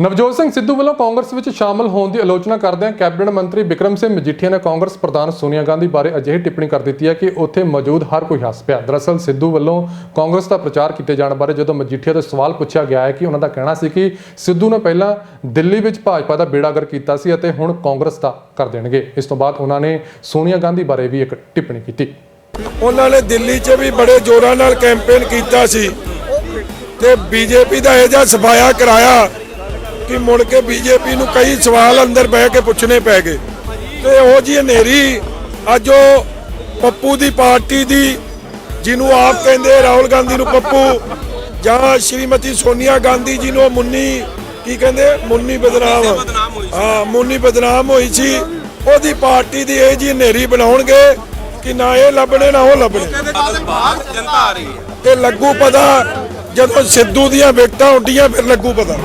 ਨਵਜੋਤ ਸਿੰਘ ਸਿੱਧੂ ਵੱਲੋਂ ਕਾਂਗਰਸ ਵਿੱਚ ਸ਼ਾਮਲ ਹੋਣ ਦੀ ਆਲੋਚਨਾ ਕਰਦਿਆਂ ਕੈਬਨਿਟ ਮੰਤਰੀ ਵਿਕਰਮ ਸਿੰਘ ਮਜੀਠੀਆ ਨੇ ਕਾਂਗਰਸ ਪ੍ਰਧਾਨ ਸੋਨੀਆ ਗਾਂਧੀ ਬਾਰੇ ਅਜਿਹੀ ਟਿੱਪਣੀ ਕਰ ਦਿੱਤੀ ਹੈ ਕਿ ਉੱਥੇ ਮੌਜੂਦ ਹਰ ਕੋਈ ਹੱਸ ਪਿਆ। ਦਰਅਸਲ ਸਿੱਧੂ ਵੱਲੋਂ ਕਾਂਗਰਸ ਦਾ ਪ੍ਰਚਾਰ ਕੀਤੇ ਜਾਣ ਬਾਰੇ ਜਦੋਂ ਮਜੀਠੀਆ ਤੋਂ ਸਵਾਲ ਪੁੱਛਿਆ ਗਿਆ ਹੈ ਕਿ ਉਹਨਾਂ ਦਾ ਕਹਿਣਾ ਸੀ ਕਿ ਸਿੱਧੂ ਨੇ ਪਹਿਲਾਂ ਦਿੱਲੀ ਵਿੱਚ ਭਾਜਪਾ ਦਾ ਬੇੜਾਗਰ ਕੀਤਾ ਸੀ ਅਤੇ ਹੁਣ ਕਾਂਗਰਸ ਦਾ ਕਰ ਦੇਣਗੇ। ਇਸ ਤੋਂ ਬਾਅਦ ਉਹਨਾਂ ਨੇ ਸੋਨੀਆ ਗਾਂਧੀ ਬਾਰੇ ਵੀ ਇੱਕ ਟਿੱਪਣੀ ਕੀਤੀ। ਉਹਨਾਂ ਨੇ ਦਿੱਲੀ 'ਚ ਵੀ ਬੜੇ ਜ਼ੋਰਾਂ ਨਾਲ ਕੈਂਪੇਨ ਕੀਤਾ ਸੀ ਤੇ ਬੀਜੇਪੀ ਦਾ ਇਹ ਜਿਹਾ ਸਫਾਇਆ ਕਰਾਇਆ ਕਿ ਮੁੜ ਕੇ ਬੀਜੇਪੀ ਨੂੰ ਕਈ ਸਵਾਲ ਅੰਦਰ ਬਹਿ ਕੇ ਪੁੱਛਣੇ ਪੈ ਗਏ। ਤੇ ਉਹ ਜੀ ਹਨੇਰੀ ਅੱਜ ਉਹ ਪੱਪੂ ਦੀ ਪਾਰਟੀ ਦੀ ਜਿਹਨੂੰ ਆਪ ਕਹਿੰਦੇ ਰਾਹੁਲ ਗਾਂਧੀ ਨੂੰ ਪੱਪੂ ਜਾਂ ਸ਼੍ਰੀਮਤੀ ਸੋਨੀਆ ਗਾਂਧੀ ਜੀ ਨੂੰ ਮੁੰਨੀ ਕੀ ਕਹਿੰਦੇ? ਮੁੰਨੀ ਬਦਨਾਮ। ਹਾਂ ਮੁੰਨੀ ਬਦਨਾਮ ਹੋਈ ਸੀ। ਉਹਦੀ ਪਾਰਟੀ ਦੀ ਇਹ ਜੀ ਹਨੇਰੀ ਬਣਾਉਣਗੇ ਕਿ ਨਾ ਇਹ ਲੱਭਣੇ ਨਾ ਉਹ ਲੱਭਣੇ। ਜਨਤਾ ਆ ਰਹੀ ਹੈ। ਇਹ ਲੱਗੂ ਪਤਾ ਜਦੋਂ ਸਿੱਧੂ ਦੀਆਂ ਵਿਕਟਾਂ ਉੱਡੀਆਂ ਫਿਰ ਲੱਗੂ ਪਤਾ।